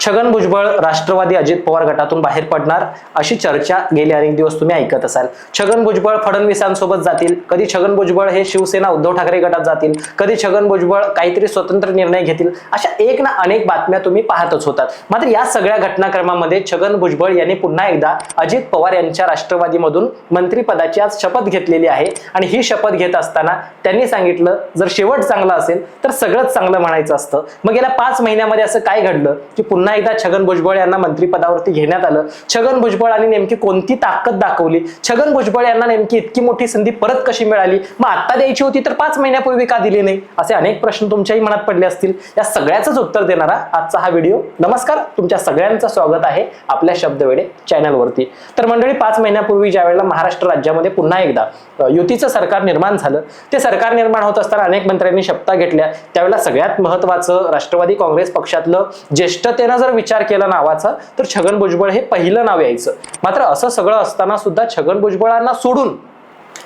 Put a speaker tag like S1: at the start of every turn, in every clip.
S1: छगन भुजबळ राष्ट्रवादी अजित पवार गटातून बाहेर पडणार अशी चर्चा गेले अनेक दिवस तुम्ही ऐकत असाल. छगन भुजबळ फडणवीसांसोबत जातील. कधी छगन भुजबळ हे शिवसेना उद्धव ठाकरे गटात जातील. कधी छगन भुजबळ काहीतरी स्वतंत्र निर्णय घेतील. अशा एक ना अनेक बातम्या तुम्ही पाहतच होतात. मात्र या सगळ्या घटनाक्रमामध्ये छगन भुजबळ यांनी पुन्हा एकदा अजित पवार यांच्या राष्ट्रवादीमधून मंत्रीपदाची आज शपथ घेतलेली आहे. आणि ही शपथ घेत असताना त्यांनी सांगितलं जर शेवट चांगला असेल तर सगळंच चांगलं म्हणायचं असतं. मग गेल्या पाच महिन्यामध्ये असं काय घडलं की पुन्हा एकदा छगन भुजबळ यांना मंत्रिपदावरती घेण्यात आलं. छगन भुजबळ आणि नेमकी कोणती ताकद दाखवली? छगन भुजबळ यांना नेमकी इतकी मोठी संधी परत कशी मिळाली? मग आता द्यायची होती तर पाच महिन्यापूर्वी का दिली नाही? असे अनेक प्रश्न तुमच्याही मनात पडले असतील. या सगळ्याच उत्तर देणारा आजचा हा व्हिडिओ. नमस्कार तुमच्या सगळ्यांचं स्वागत आहे आपल्या शब्दवेडे चॅनलवरती. तर मंडळी पाच महिन्यापूर्वी ज्या वेळेला महाराष्ट्र राज्यामध्ये पुन्हा एकदा युतीचं सरकार निर्माण झालं ते सरकार निर्माण होत असताना अनेक मंत्र्यांनी शपथा घेतल्या. त्यावेळेला सगळ्यात महत्वाचं राष्ट्रवादी काँग्रेस पक्षातलं ज्येष्ठतेनं जर विचार केला नावाचा तर छगन भुजबळ हे पहिलं नाव यायचं. मात्र असं सगळं असताना सुद्धा छगन भुजबळांना सोडून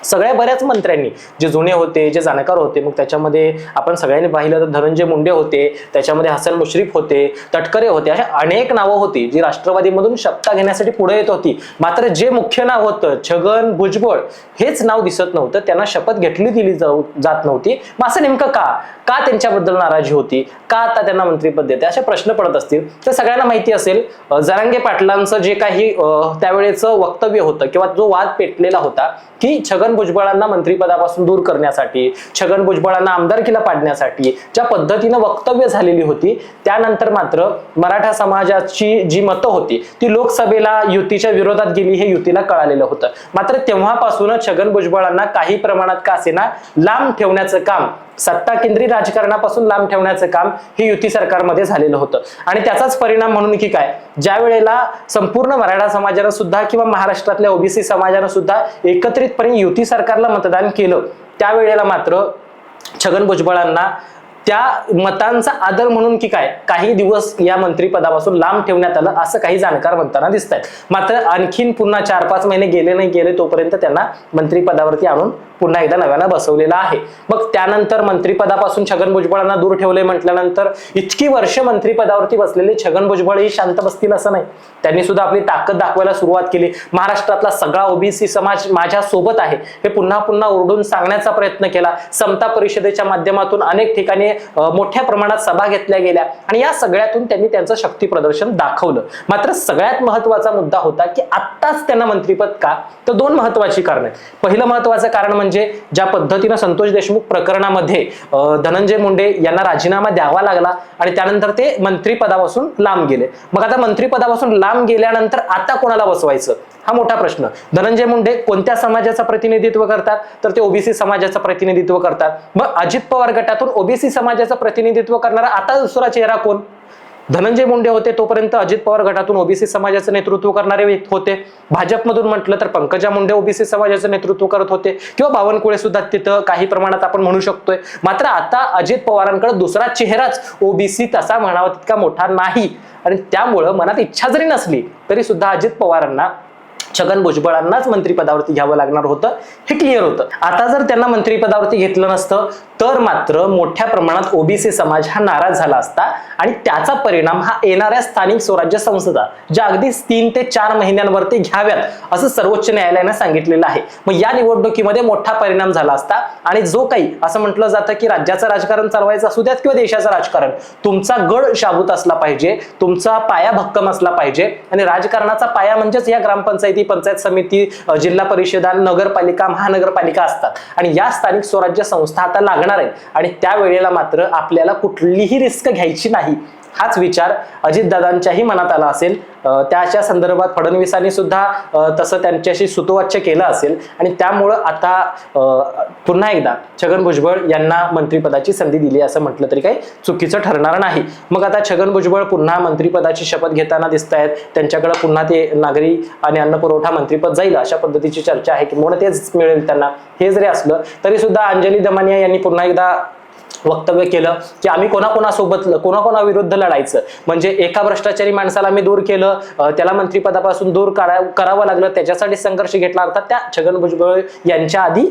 S1: सगळ्या बऱ्याच मंत्र्यांनी जे जुने होते जे जाणकार होते मग त्याच्यामध्ये आपण सगळ्यांनी पाहिलं तर धनंजय मुंडे होते त्याच्यामध्ये हसन मुश्रीफ होते तटकरे होते अशा अनेक नावं होती जी राष्ट्रवादीमधून सत्ता घेण्यासाठी पुढे येत होती. मात्र जे मुख्य नाव होतं छगन भुजबळ हेच नाव दिसत नव्हतं. त्यांना शपथ घेतली दिली जाऊ जात नव्हती. मग असं नेमकं का? का त्यांच्याबद्दल नाराजी होती? का आता त्यांना मंत्रीपद देते असे प्रश्न पडत असतील. तर सगळ्यांना माहिती असेल जरांगे पाटलांचं जे काही त्यावेळेचं वक्तव्य होतं किंवा जो वाद पेटलेला होता की छगन भुजबळांना मंत्रिपदापासून दूर करण्यासाठी छगन भुजबळांना आमदारकीला पाडण्यासाठी ज्या पद्धतीनं वक्तव्य झालेली होती त्यानंतर मात्र मराठा समाजाची जी मतं होती ती लोकसभेला युतीच्या विरोधात गेली हे युतीला कळालेलं होतं. मात्र तेव्हापासूनच छगन भुजबळांना काही प्रमाणात का असेना लांब ठेवण्याचं काम सत्ता केंद्रीय राजकारणापासून लांब ठेवण्याचं काम हे युती सरकारमध्ये झालेलं होतं. आणि त्याचाच परिणाम म्हणून की काय? ज्या वेळेला संपूर्ण मराठा समाजानं सुद्धा किंवा महाराष्ट्रातल्या ओबीसी समाजानं सुद्धा एकत्रितपणे युती सरकारला मतदान केलं. त्यावेळेला मात्र छगन भुजबळांना त्या मतांचा आदर म्हणून की काय? काही दिवस या मंत्रिपदापासून लांब ठेवण्यात आलं असं काही जाणकार म्हणताना दिसत आहेत मात्र आणखीन पुन्हा चार पाच महिने गेले नाही गेले तोपर्यंत त्यांना मंत्रिपदावरती आणून पुन्हा एकदा नव्यानं बसवलेला आहे. मग त्यानंतर मंत्रिपदापासून छगन भुजबळांना दूर ठेवले म्हटल्यानंतर इतकी वर्ष मंत्रिपदावरती बसलेले छगन भुजबळ ही शांत बसतील असं नाही. त्यांनी सुद्धा आपली ताकद दाखवायला सुरुवात केली. महाराष्ट्रातला सगळा ओबीसी समाज माझ्या सोबत आहे. हे पुन्हा पुन्हा ओरडून सांगण्याचा प्रयत्न केला. समता परिषदेच्या माध्यमातून अनेक ठिकाणी मोठ्या प्रमाणात सभा घेतल्या गेल्या आणि या सगळ्यातून त्यांनी त्यांचं शक्ती प्रदर्शन दाखवलं. मात्र सगळ्यात महत्त्वाचा मुद्दा होता की आत्ताच त्यांना मंत्रीपद का? तर दोन महत्वाची कारण आहेत. पहिलं महत्वाचं कारण म्हणजे ज्या पद्धतीनं संतोष देशमुख प्रकरणामध्ये धनंजय मुंडे यांना राजीनामा द्यावा लागला आणि त्यानंतर ते मंत्रिपदापासून लांब गेले. मग आता मंत्रिपदापासून लांब गेल्यानंतर आता कोणाला बसवायचं? हा मोठा प्रश्न. धनंजय मुंडे कोणत्या समाजाचं प्रतिनिधित्व करतात? तर ते ओबीसी समाजाचं प्रतिनिधित्व करतात. मग अजित पवार गटातून ओबीसी समाजाचं प्रतिनिधित्व करणारा आता दुसरा चेहरा कोण? धनंजय मुंडे होते तोपर्यंत अजित पवार गटातून ओबीसी समाजाचं नेतृत्व करणारे होते. भाजपमधून म्हटलं तर पंकजा मुंडे ओबीसी समाजाचं नेतृत्व करत होते. किंवा बावनकुळे सुद्धा तिथं काही प्रमाणात आपण म्हणू शकतोय. मात्र आता अजित पवारांकडे दुसरा चेहराच ओबीसी तसा म्हणावा तितका मोठा नाही. आणि त्यामुळं मनात इच्छा जरी नसली तरी सुद्धा अजित पवारांना छगन भुजबळांनाच मंत्रिपदावरती घ्यावं लागणार होतं हे क्लिअर होतं. आता जर त्यांना मंत्रिपदावरती घेतलं नसतं तर मात्र मोठ्या प्रमाणात ओबीसी समाज हा नाराज झाला असता आणि त्याचा परिणाम हा येणाऱ्या स्थानिक स्वराज्य संस्था ज्या अगदी तीन ते चार महिन्यांवरती घ्याव्यात असं सर्वोच्च न्यायालयानं सांगितलेलं आहे. मग या निवडणुकीमध्ये मोठा परिणाम झाला असता आणि जो काही असं म्हटलं जातं की राज्याचं राजकारण चालवायचं असू द्यात किंवा देशाचं राजकारण तुमचा गड शाबूत असला पाहिजे तुमचा पाया भक्कम असला पाहिजे आणि राजकारणाचा पाया म्हणजेच या ग्रामपंचायती पंचायत समिती जिल्हा परिषदा नगरपालिका महानगरपालिका असतात. आणि या स्थानिक स्वराज्य संस्था आता लागणार आहेत. आणि त्या वेळेला मात्र आपल्याला कुठलीही रिस्क घ्यायची नाही. हाच विचार अजितदादांच्याही मनात आला असेल. त्याच्या संदर्भात फडणवीसांनी सुद्धा तसं त्यांच्याशी सुतोवाच्य केलं असेल. आणि त्यामुळं आता पुन्हा एकदा छगन भुजबळ यांना मंत्रिपदाची संधी दिली असं म्हटलं तरी काही चुकीचं ठरणार नाही. मग आता छगन भुजबळ पुन्हा मंत्रिपदाची शपथ घेताना दिसत आहेत त्यांच्याकडे पुन्हा ते नागरी आणि अन्न पुरवठा मंत्रिपद जाईल अशा पद्धतीची चर्चा आहे की म्हणून तेच मिळेल त्यांना. हे जरी असलं तरी सुद्धा अंजली दमानिया यांनी पुन्हा एकदा वक्तव्य केलं की आम्ही कोणाकोणासोबत कोणाकोणाविरुद्ध लढायचं. म्हणजे एका भ्रष्टाचारी माणसाला आम्ही दूर केलं त्याला मंत्रिपदापासून दूर करा करावं लागलं त्याच्यासाठी संघर्ष घेतला अर्थात त्या छगन भुजबळ यांच्या आधी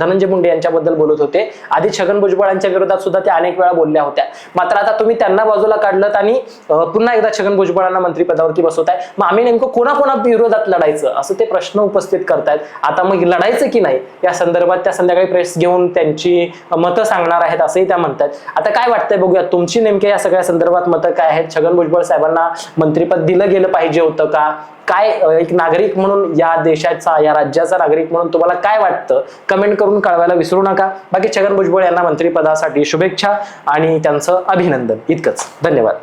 S1: धनंजय मुंडे यांच्याबद्दल बोलत होते. आधी छगन भुजबळांच्या विरोधात सुद्धा त्या अनेक वेळा बोलल्या होत्या. मात्र आता तुम्ही त्यांना बाजूला काढलं आणि पुन्हा एकदा छगन भुजबळांना मंत्रिपदावरती बसवताय. मग आम्ही नेमकं कोणाकोणा विरोधात लढायचं? असं ते प्रश्न उपस्थित करतायत. आता मग लढायचं की नाही? या संदर्भात त्या संध्याकाळी प्रेस घेऊन त्यांची मतं सांगणार आहेत असंही त्या म्हणतात. आता काय वाटतंय बघूया तुमची नेमक्या या सगळ्या संदर्भात मतं काय आहेत? छगन भुजबळ साहेबांना मंत्रीपद दिलं गेलं पाहिजे होतं का? काय एक नागरिक म्हणून या देशाचा या राज्याचा नागरिक म्हणून तुम्हाला काय वाटतं? कमेंट करून कळवायला विसरू नका. बाकी छगन भुजबळ यांना मंत्रिपदासाठी शुभेच्छा आणि त्यांचं अभिनंदन. इतकंच. धन्यवाद.